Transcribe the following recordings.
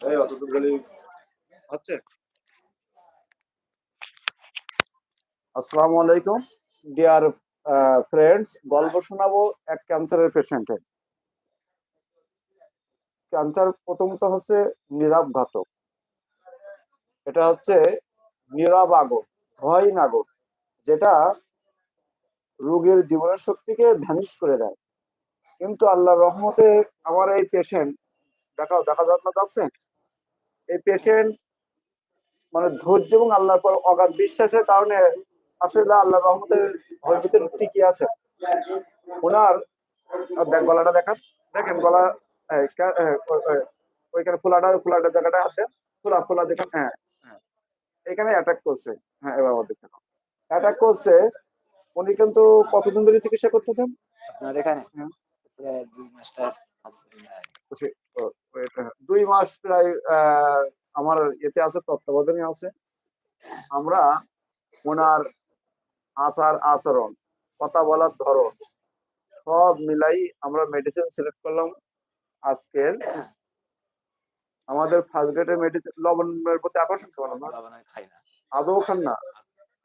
এই অতটুকু গেলে। হচ্ছে? আসসালামু আলাইকুম ডিয়ার ফ্রেন্ডস গল্প শোনাবো এক ক্যান্সারের পেশেন্টের ক্যান্সার প্রথমত হচ্ছে নীরব ঘাতক। এটা হচ্ছে নীরব আগর ভয় নাগর যেটা রোগীর জীবনের শক্তিকে ভ্যানিশ করে দেয়। কিন্তু আল্লাহ রহমতে আমার এই পেশেন্ট দেখাও দেখা যাচ্ছে না যাচ্ছে? এই পেশেন্ট মানে ধৈর্য এবং আল্লাহর পর অগাধ বিশ্বাসের কারণে আসলে আল্লাহ রহমতের ভিতরে টিকে আছে। ওনার দেখ গলাটা দেখান। দেখেন গলা কা- ওইখানে ফোলাটা ফোলাটা জায়গাটা আছে। ফোলা ফোলা দেখেন হ্যাঁ। এখানে অ্যাটাক করছে। হ্যাঁ এবার দেখেন। অ্যাটাক করছে। উনি কিন্তু কতদিন ধরে চিকিৎসা করতেছেন? এখানে? হ্যাঁ। প্রায় দুই মাস প্রায়। আমার এতে আছে তত্ত্বাবধানে আছে। আমরা ওনার আচার আচরণ কথা বলার ধরন সব মিলাই আমরা মেডিসিন সিলেক্ট করলাম। আজকের আমাদের ফার্স্ট গ্রেডের মেডিসিন লবণের প্রতি আকর্ষণ কেমন না খাই না। আদৌ খান না?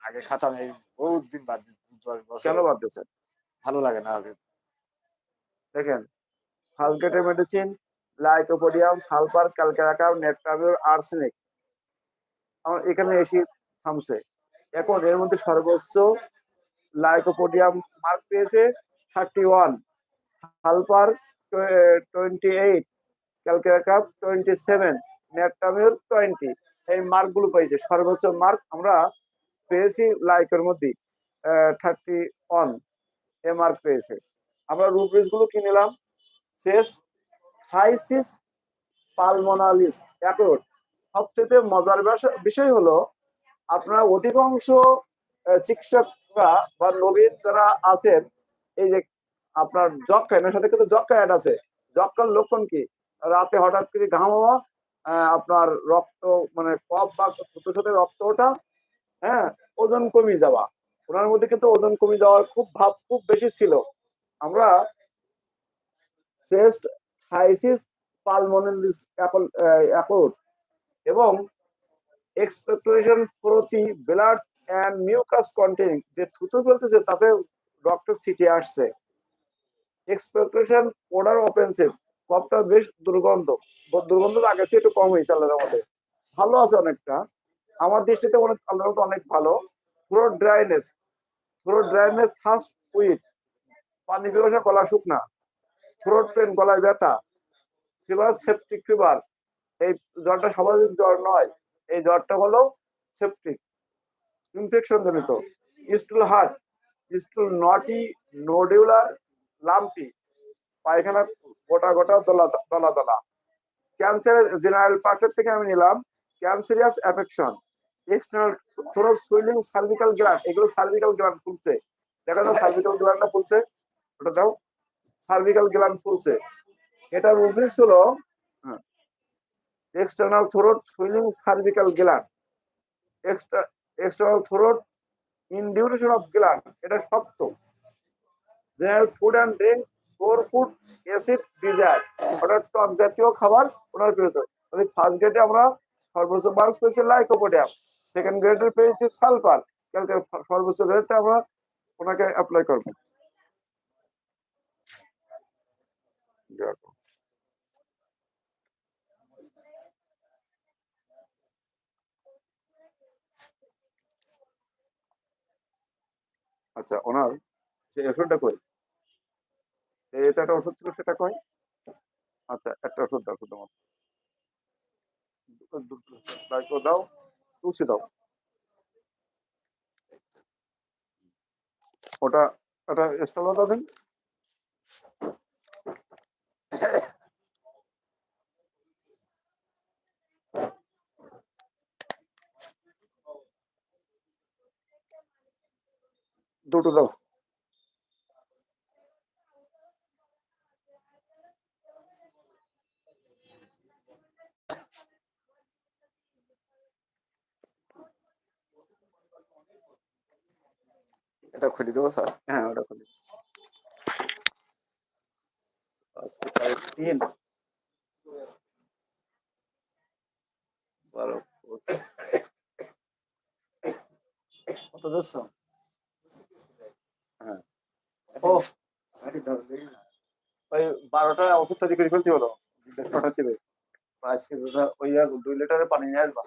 আগে খাতাম এই বহুত দিন বাদ কেন বাদ দিয়েছেন? ভালো লাগে না আগে। দেখেন ফালকেটের medicine lycopodium sulphur calcarea carb natrum mur arsenic আমার এখানে এসে থামছে। এখন এর মধ্যে সর্বোচ্চ লাইকোপোডিয়াম মার্ক পেয়েছে thirty one sulphur twenty eight calcarea carb twenty seven natrum mur twenty এই মার্কগুলো পেয়েছে। সর্বোচ্চ মার্ক আমরা পেয়েছি লাইকের মধ্যে থার্টি ওয়ান এ মার্ক পেয়েছে। আমরা রুব্রিজগুলো কি নিলাম? শেষ হাইসিস পালমোনালিস অ্যাকোড সবচেয়ে মজার বিষয় হলো, আপনার অধিকাংশ চিকিৎসকরা বা নবীন যারা আছেন, এই যে আপনার যক্ষা এর সাথে কিন্তু যক্ষা অ্যাড আছে। যক্ষার লক্ষণ কি? রাতে হঠাৎ করে ঘাম হওয়া আপনার রক্ত মানে কফ বা ছোট ছোট রক্ত ওঠা হ্যাঁ ওজন কমে যাওয়া। ওনার মধ্যে কিন্তু ওজন কমে যাওয়ার খুব ভাব খুব বেশি ছিল। আমরা চেস্ট হাইসিস পালমোনালিস অ্যাকোড এবং এক্সপেক্টোরেশন প্রতি ব্লাড অ্যান্ড মিউকাস কন্টেনিং যে থুতু বলতেছে তাতে ডক্টর সিটি আসছে। এক্সপেক্টেশন ওডার অফেন্সিভ, কপটা বেশ দুর্গন্ধ। দুর্গন্ধ আগে একটু কম হয়েছে আল্লাহর মধ্যে ভালো আছে অনেকটা। আমার দৃষ্টিতে অনেক আল্লাহর অনেক ভালো। পুরো ড্রাইনেস পুরো ড্রাইনেস ফার্স্ট উইক পানি পিপাসা গলা শুকনা থ্রোট পেন গলায় ব্যথা। ফিভার সেপটিক ফিভার এই জ্বরটা স্বাভাবিক জ্বর নয়। এই জ্বরটা হলো সেপটিক ইনফেকশন জনিত। স্টুল হার্ট স্টুল নটি নোডিউলার লাম্পি পায়খানা গোটা গোটা, দলা দলা দলা ক্যান্সারের জেনারেল পার্টের থেকে আমি নিলাম cancerous affection external throat swelling cervical gland এগুলো সার্ভিক্যাল গ্ল্যান্ড ফুলছে দেখা যায় সার্ভিক্যাল গ্ল্যান্ডটা ফুলছে ওটা দাও। সার্ভিক্যাল গ্ল্যান্ড ফুলছে এটা রুব্রিক্স হলো external throat swelling cervical gland extra external throat induration of gland এটা শক্ত। General food and drink for food acid desire অর্থাৎ টক জাতীয় খাবার ওনার প্রয়োজন ফার্স্ট গ্রেডে আমরা সর্বোচ্চ মার্ক পেয়েছি লাইকোপোডিয়াম সেকেন্ড গ্রেডে পেয়েছি সালফার সর্বোচ্চ গ্রেডটা আমরা ওনাকে অ্যাপ্লাই করব। আচ্ছা ওনার যে ওষুধটা কই? এটা একটা ওষুধ ছিল, সেটা কই? আচ্ছা একটা ওষুধ দাও দুটো দায়িত্ব দাও, তুলসী দাও। ওটা ওটা এক্সট্রা দাও দেন দুটো দাও। এটা খুলে দেবো স্যার? হ্যাঁ ওটা খুলি আজকে তারিখ তিন বারো কত দশ হ্যাঁ। ও। ওই বারোটা ওষুধ তৈরি করে ফেলতে হলো আজকে ওই দুই লিটারের পানি নিয়ে আসবা।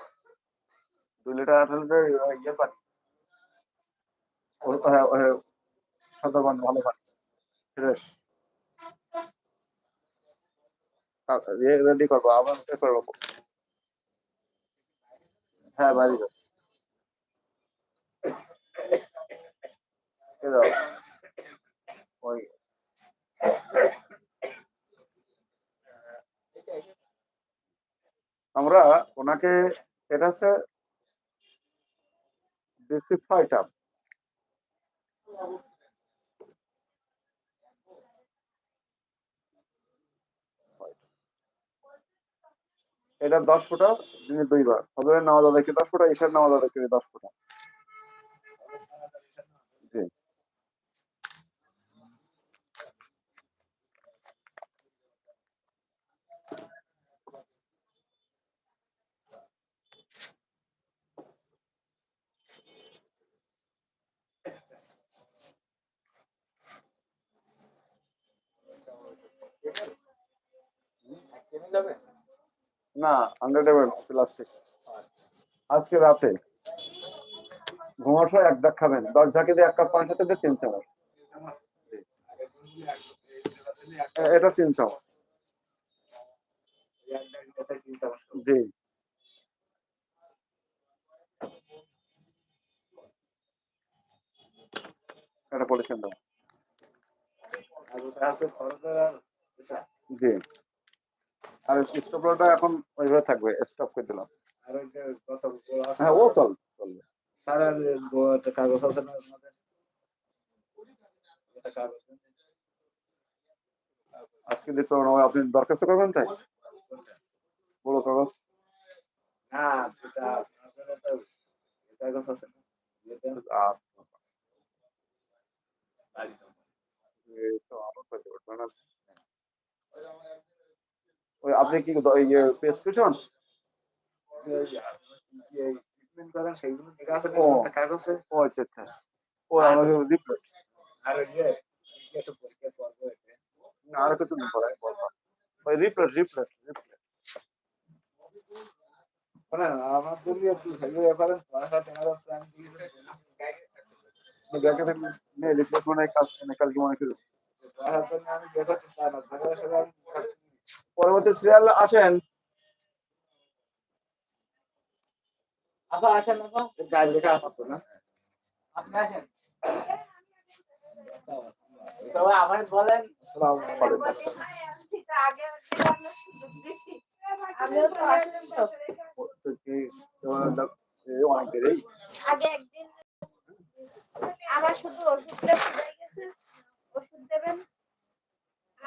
দুই লিটার আঠারো লিটার ইয়ে পানি। ও- হ্যাঁ, পানি ভালো পানি। ফ্রেশ। রেডি করব হ্যাঁ বাড়ি ওই। আমরা ওনাকে এটা হচ্ছে এটা দশ ফুটা, দিনে দুইবার। হজরের নামাজ আদায় করে দশ ফুটা ইশার নামাজ আদায় দশ ফুটা জি না হান্ড্রেড এম প্লাস্টিক আজকে রাতে ঘুমার সময় এক দাগ খাবেন। দশ ঝাঁকি দিয়ে এক কাপ পানি সাথে তিন চামচ। এটা তিন চামচ। জি। এটা পলিথিন দাও। খরচের আর আর স্টপলারটা এখন ওইভাবে থাকবে স্টপ করে দিলাম আর কত বড় হ্যাঁ ও চল চলবে একটা কাগজ আছে না? একটা। আজকে দিতে পারব আপনি দরখাস্ত করবেন তাই? বড় কাগজ না কাগজ আছে তো আমার কাছে উঠবে না। ওই আপনি কি ইয়ে প্রেসক্রিপশন এই যে এই ট্রিটমেন্ট করেন সেইগুলো লেখা আছে না ও। একটা কাগজে? ও আচ্ছা আচ্ছা ও আমাদের রিপ্লেট আর ওই যে একটু পরীক্ষা করব এটা। না আর কিছু দিন পরে বলব ওই রিপ্লেট রিপ্লেট রিপ্লেট শোনেন, আমার জন্য একটু সেগুলো ইয়ে করেন, পয়সা দেওয়া যাচ্ছে, আমি দিয়ে দেবো। ব্যাংকে থেকে নিয়ে রিপ্লেট মানে কাজ মানে কালকে মনে করি পয়সার জন্য আমি দেখাতে চাই না, টাকা পয়সা আমি পরবর্তী সিরিয়াল আসেন। আপা আসেন আপা। না। আপনি আসেন। তবে আমার বলেন। আসসালামু আলাইকুম। আমিও তো আসলাম তো। তো কি এই অনেক দেরি আগে একদিন আমার শুধু ওষুধটা ফুরাই গেছে ওষুধ দেবেন আর সর্দি আর কি বলব? তো দেশ বিজাত যতদূর সম্ভব দ্রুত ছেড়ে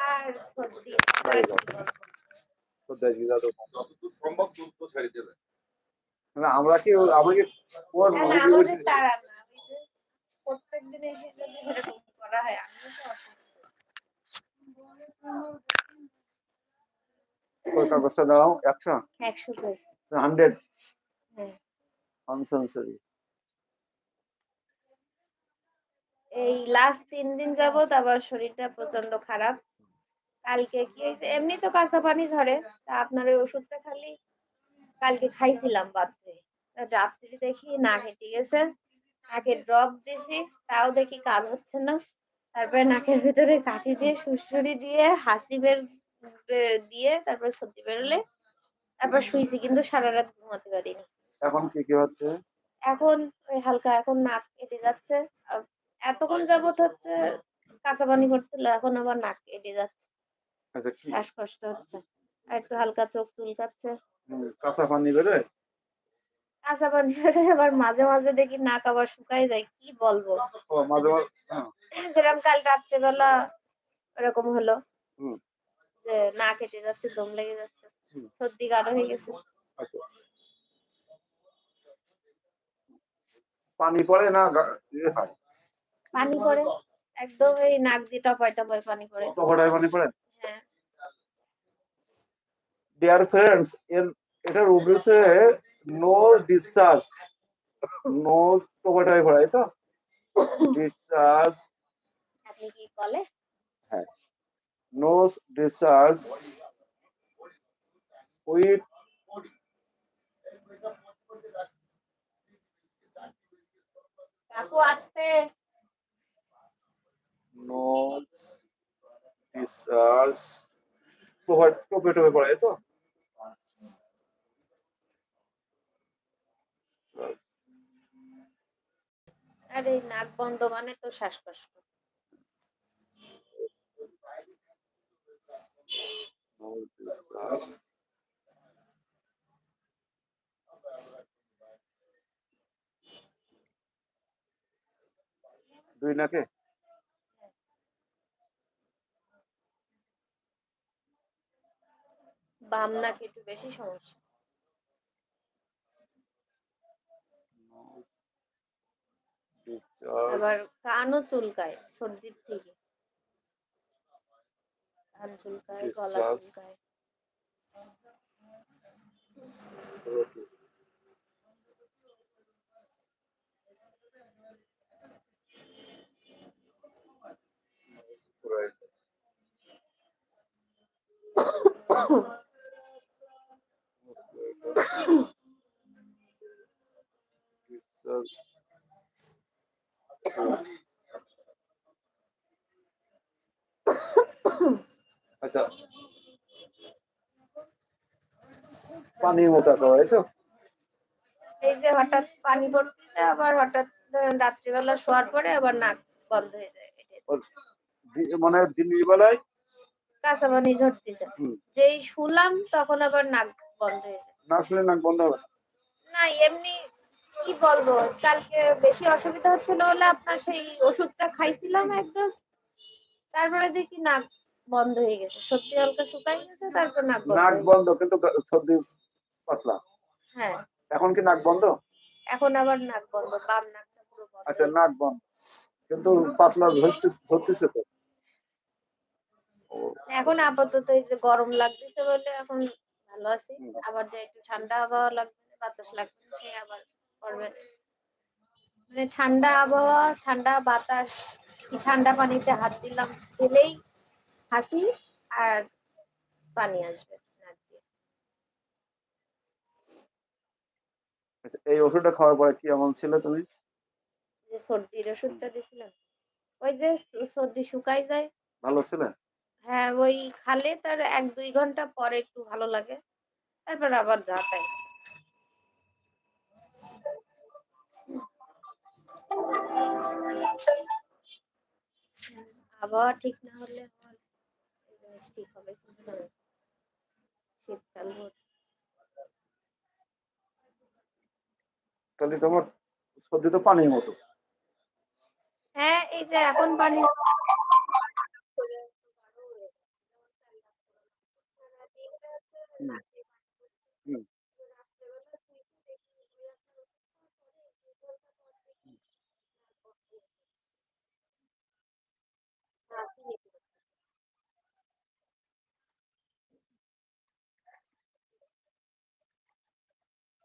আমরা কি আমরা প্রত্যেকদিন এসে যদি করা হয় আমিও তো কাগজটা দাও একশো? একশো হান্ড্রেড? হ্যাঁ। আনসেন্সারি এই লাস্ট তিন দিন যাবত আবার শরীরটা প্রচণ্ড খারাপ। কালকে কি হয়েছে? এমনি তো কাঁচা পানি ঝরে। তা আপনার ওই ওষুধটা খালি কালকে খাইছিলাম বাদে রাত্রি দেখি না হেঁটে গেছে। নাকে ড্রপ দিছি তাও দেখি কাজ হচ্ছে না। তারপরে নাকের ভিতরে কাঠি দিয়ে সুড়সুড়ি দিয়ে হাসি বের দিয়ে তারপর সর্দি বেরোলে তারপর শুইছি কিন্তু সারা রাত ঘুমাতে পারিনি। এখন কি কি হচ্ছে? এখন ওই হালকা এখন নাক কেটে যাচ্ছে। এতক্ষণ যাবত হচ্ছে কাঁচা পানি পড়ছিল এখন আবার নাক কেটে যাচ্ছে। আচ্ছা কি? শ্বাসকষ্ট হচ্ছে। আর একটু হালকা চোখ চুলকাচ্ছে। কাঁচা পানি বেরোয় কাঁচা পানি বেরোয় আবার মাঝে মাঝে দেখি নাক আবার শুকাই যায় কি বলব? ও মাঝে মাঝে হ্যাঁ, যেরকম কাল রাত্রেবেলা এরকম হলো। যে না কেটে যাচ্ছে দম লেগে যাচ্ছে। সর্দি গাঢ় হয়ে গেছে। আচ্ছা। পানি পড়ে না ইয়ে পানি পড়ে। একদম এই নাক দিয়ে টপায় টপায় পানি পড়ে। পানি পড়ে? ডিয়ার ফ্রেন্ডস এর এটা রুবিসে নো ডিসচার্জ নো টোকাটাই পড়াই তো? ডিসচার্জ আপনি কি কলে নো ডিসচার্জ উইথ কাকু আসতে? নো ডিসচার্জ টোপে টোপে পড়াই তো? আরে নাক বন্ধ মানে তো শ্বাসকষ্ট। দুই নাকে? বাম নাক একটু বেশি সমস্যা। আবার কানও চুলকায় সর্দির থেকে। কান চুলকায় গলা চুলকায়। Right. আচ্ছা। পানির মতো হয় তো? এই যে হঠাৎ পানি পড়তেছে আবার হঠাৎ ধরেন রাত্রিবেলা শোয়ার পরে আবার নাক বন্ধ হয়ে যায়। মানে দিনের বেলায় কাঁচা পানি ঝরতেছে। যেই শুলাম তখন আবার নাক বন্ধ হয়ে যায়। না আসলে নাক বন্ধ হবে। না এমনি কি বলব? কালকে বেশি অসুবিধা হচ্ছিল বলে আপনার সেই ওষুধটা খাইছিলাম এক ডোজ তারপরে দেখি নাক বন্ধ হয়ে গেছে। সত্যি হালকা শুকাই গেছে তারপর নাক বন্ধ নাক বন্ধ কিন্তু সর্দি পাতলা। হ্যাঁ। এখন কি নাক বন্ধ? এখন আবার নাক বন্ধ বাম নাকটা পুরো বন্ধ। আচ্ছা নাক বন্ধ। কিন্তু পাতলা ধরতে ধরতেছে তো। এখন আপাতত এই যে গরম লাগতেছে বলে এখন ভালো আছি। আবার যে একটু ঠান্ডা আবহাওয়া লাগবে বাতাস লাগবে সে আবার মানে ঠান্ডা আবহাওয়া ঠান্ডা বাতাস ঠান্ডা পানিতে হাত দিলাম দিলেই হাসি আর পানি আসবে। আচ্ছা, এই ওষুধটা খাওয়ার পরে কি এমন ছিল তুমি? যে সর্দির ওষুধটা দিছিলাম। ওই যে সর্দি শুকাই যায়। ভালো ছিলে? হ্যাঁ ওই খালে তার এক দুই ঘণ্টা পরে একটু ভালো লাগে। তারপর আবার যা তাই আবহাওয়া ঠিক না হলে ঠিক হবে না। শীতকাল তাহলে তোমার সর্দি তো পানির মতো হ্যাঁ এই যে এখন পানি হুম। হুম।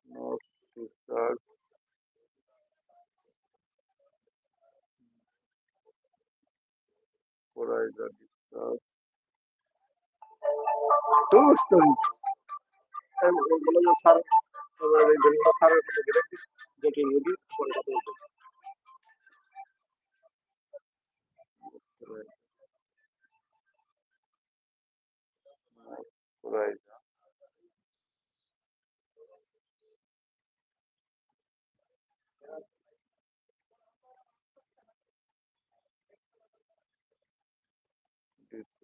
No discharge. Horizon discharge. Tombstone. এগুলো যে স্যার এবারে যেগুলো স্যারের কাছে গেলে যেটি রোগী পরে কথা বলতে হবে। Horizon.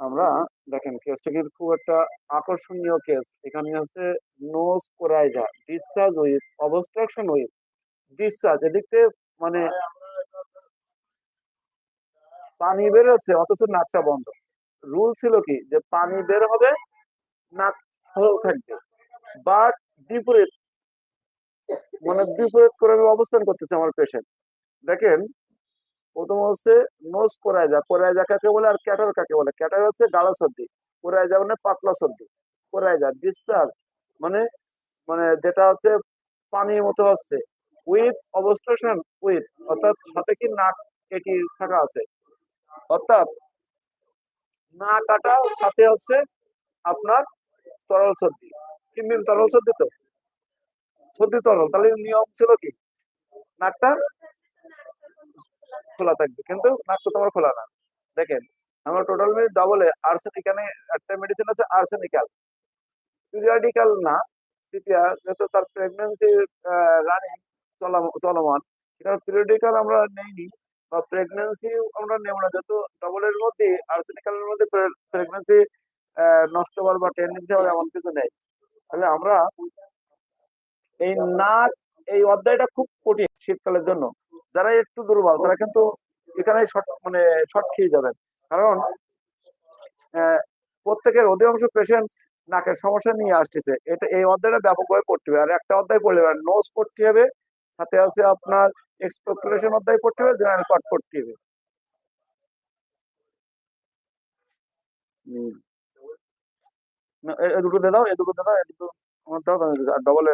আমরা দেখেন কেসটা কিন্তু খুব একটা আকর্ষণীয় কেস এখানে আছে nose coryza discharge with obstruction with discharge এদিকে মানে পানি বেরোচ্ছে অথচ নাকটা বন্ধ। রুল ছিল কি? যে পানি বের হবে, নাক থাকবে। বাট বিপরীত মানে বিপরীত করে আমি অবস্থান করতেছে আমার পেশেন্ট দেখেন, প্রথম হচ্ছে নোজ কোরাইজা কোরাইজা কাকে বলে আর ক্যাটার কাকে বলে? ক্যাটার হচ্ছে গাঢ় সর্দি কোরাইজা মানে পাতলা সর্দি। কোরাইজা ডিসচার্জ মানে মানে যেটা হচ্ছে পানির মতো হচ্ছে। উইথ অবস্ট্রাকশন উইথ অর্থাৎ সাথে কি নাক এটি থাকা আছে। অর্থাৎ না কাটা, সাথে হচ্ছে আপনার তরল সর্দি। কিনবেন তরল সর্দি তো? সর্দি তরল, তাহলে নিয়ম ছিল কি? নাকটা খোলা থাকবে, কিন্তু নাক তো তোমার খোলা না। দেখেন, আমার টোটাল মিনিট ডাবলে আর্সেনিক এখানে একটা মেডিসিন আছে আর্সেনিক্যাল পিরিয়ডিক্যাল না সিপিআর যেহেতু তার প্রেগনেন্সি রানিং চলমান সেটা পিরিয়ডিক্যাল আমরা নেইনি, বা প্রেগনেন্সি আমরা নেব না, যেহেতু ডবলের মধ্যে আর্সেনিক্যালের মধ্যে প্রেগনেন্সি নষ্ট হওয়ার বা টেন্ডেন্সি হওয়ার এমন কিছু নেই। তাহলে আমরা এই নাক, এই অধ্যায়টা খুব কঠিন শীতকালের জন্য। যারা একটু দুর্বল, তারা কিন্তু এখানে শর্ট মানে শর্ট খেয়ে যাবেন। কারণ প্রত্যেকের অধিকাংশ পেশেন্ট নাকের সমস্যা নিয়ে আসতেছে। এটা, এই অধ্যায়টা ব্যাপকভাবে পড়তে হবে। আর একটা অধ্যায় পড়লে নোজ পড়তে হবে, সাথে আছে আপনার এক্সপেক্টেশন অধ্যায় পড়তে হবে জেনারেল পার্ট পড়তে হবে। এ দুটো দিয়ে দাও, এ দুটো দিয়ে দাও, এ দুটো ডবল।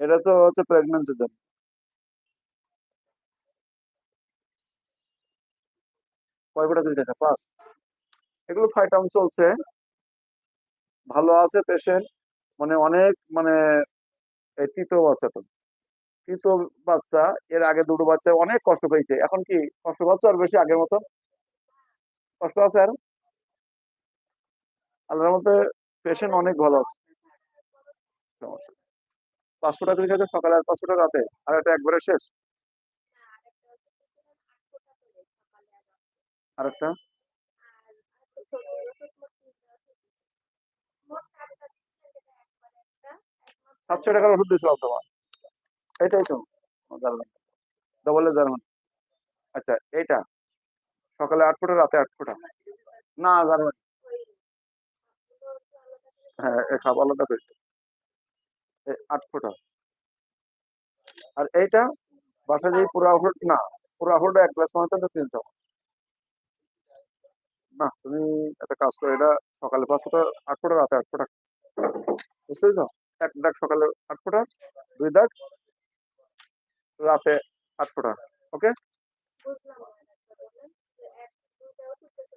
এটা তো হচ্ছে প্রেগন্যান্সির জন্য এটা? এগুলো ফাইভ টাউন চলছে। ভালো আছে পেশেন্ট মানে অনেক মানে এই তৃতীয় বাচ্চা তো। তৃতীয় বাচ্চা, এর আগে দুটো বাচ্চা অনেক কষ্ট পেয়েছে এখন কি কষ্ট পাচ্ছে আর বেশি আগের মতো? কষ্ট আছে আর? আল্লাহর মধ্যে পেশেন্ট অনেক ভালো আছে। সমস্যা। পাঁচশো টাকা লিখেছে সকালে আর পাঁচশো টাকা রাতে? আর এটা একবারে শেষ? আর একটা? সাতশো টাকার ওষুধ দিয়েছিলাম তোমার এটাই তো ডবল জার্মান আচ্ছা এইটা। সকালে আট ফোটা, রাতে আট ফোটা? না জার্মান হ্যাঁ খাব আলাদা করে আট ফোটা। আর এইটা বাসা দিয়ে পুরো আহুট না পুরো আহুট এক গ্লাস তো তিন চামচ। না, তুমি একটা কাজ করো, এটা সকালে পাঁচ ফোটা, আট ফোটা, রাতে আট ফোটা। বুঝতে তো? এক দাগ সকালে আট ফোটা, দুই দাগ রাতে আট ফোটা ওকে?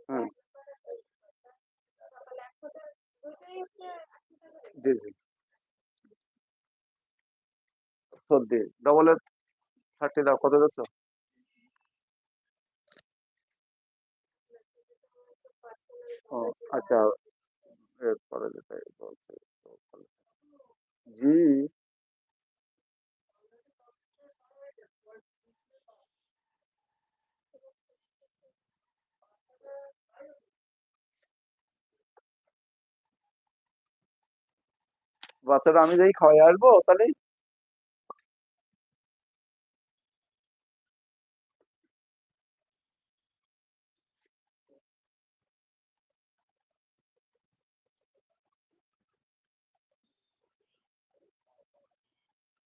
হুম। জি জি। সর্দি ডবলের থার্টি দাও কত দিচ্ছ ও আচ্ছা এরপরে বলছে জি। বাচ্চাটা আমি যেই খাওয়াই আসব তাহলে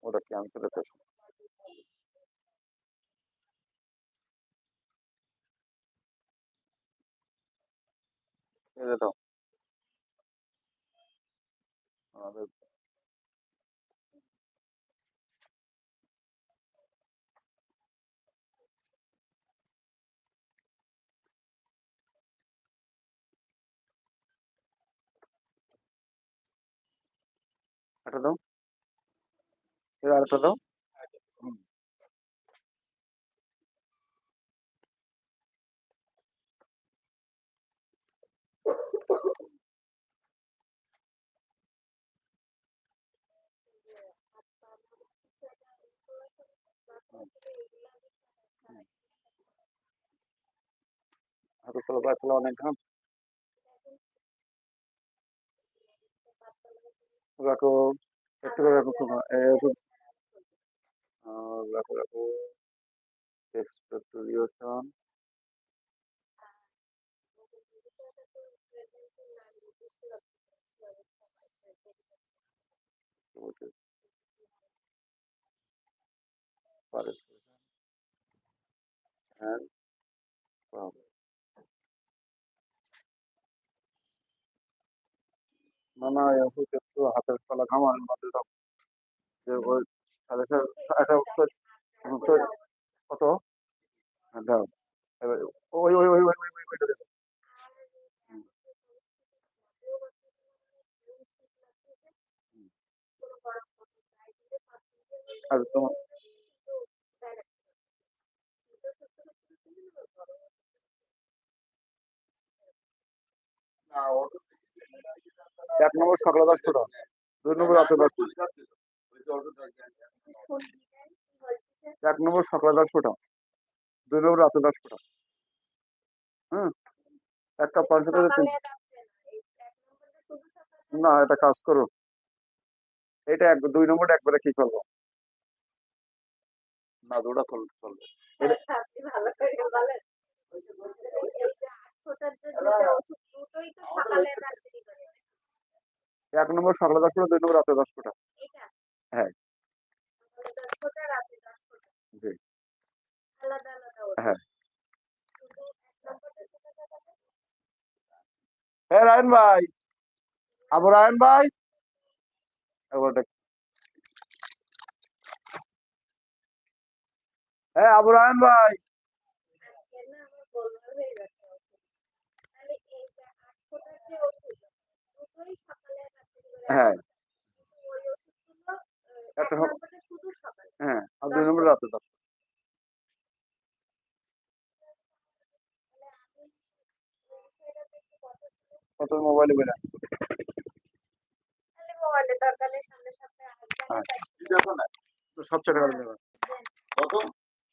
ওটা এটা দাও। আমাদের এটা দাও এর আরেকটা দাও হুম। হাতের তলা পায়ের তলা Rako, esto es Rako Kuma. Rako, Rako, esto es Rio Chan. না না এই একটু হাতের তলা ঘামান মাঝে যে ওই সাড়ে কত? ওই ওই আর তোমার? এক নম্বর সকালে দশ ফোটা দুই নম্বর দশ ফোঁটা। এক নম্বর সকালে দশ ফোটা দুই নম্বর রাতে দশ ফোটা হ্যাঁ এক সকালে না এটা কাজ করো এটা এক, দুই নম্বরটা একবারে কি করব। না, দুটা করলে চলবে যে দুটো ওষুধ, দুটোই তো এক নম্বর সকালে দশ ফোটা দুই নম্বর রাতে দশ ফোটা হ্যাঁ। জি। হ্যাঁ। হ্যাঁ রায়ন ভাই! আবু রায়ন ভাই! হ্যাঁ আবু রায়ন ভাই! হয়ে। হ্যাঁ একটা হ্যাঁ আর দুই নম্বর রাতে কত মোবাইলে বেরা মোবাইলে দরকার নেই সামনে সপ্তাহে আসবেন হ্যাঁ। কত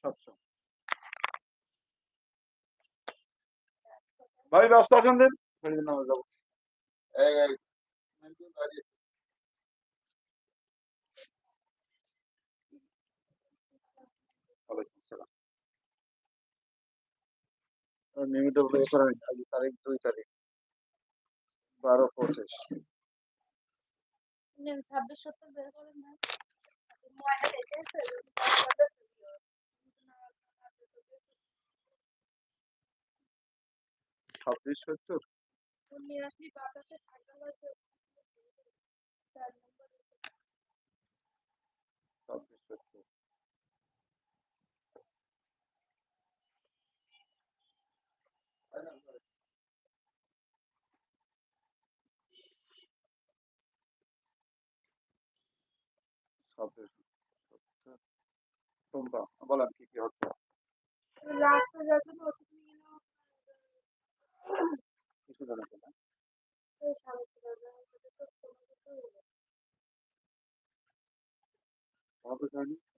সাতশো ভাই ব্যস্ত আছেন দিন? যাব। নিয়মিত তারিখ দুই তারিখ ছাব্বিশ সত্তর? বের করেন না ছাব্বিশ সত্তর টুম্পা বলেন কি কি হচ্ছে কিছু জানা গেল না। ওই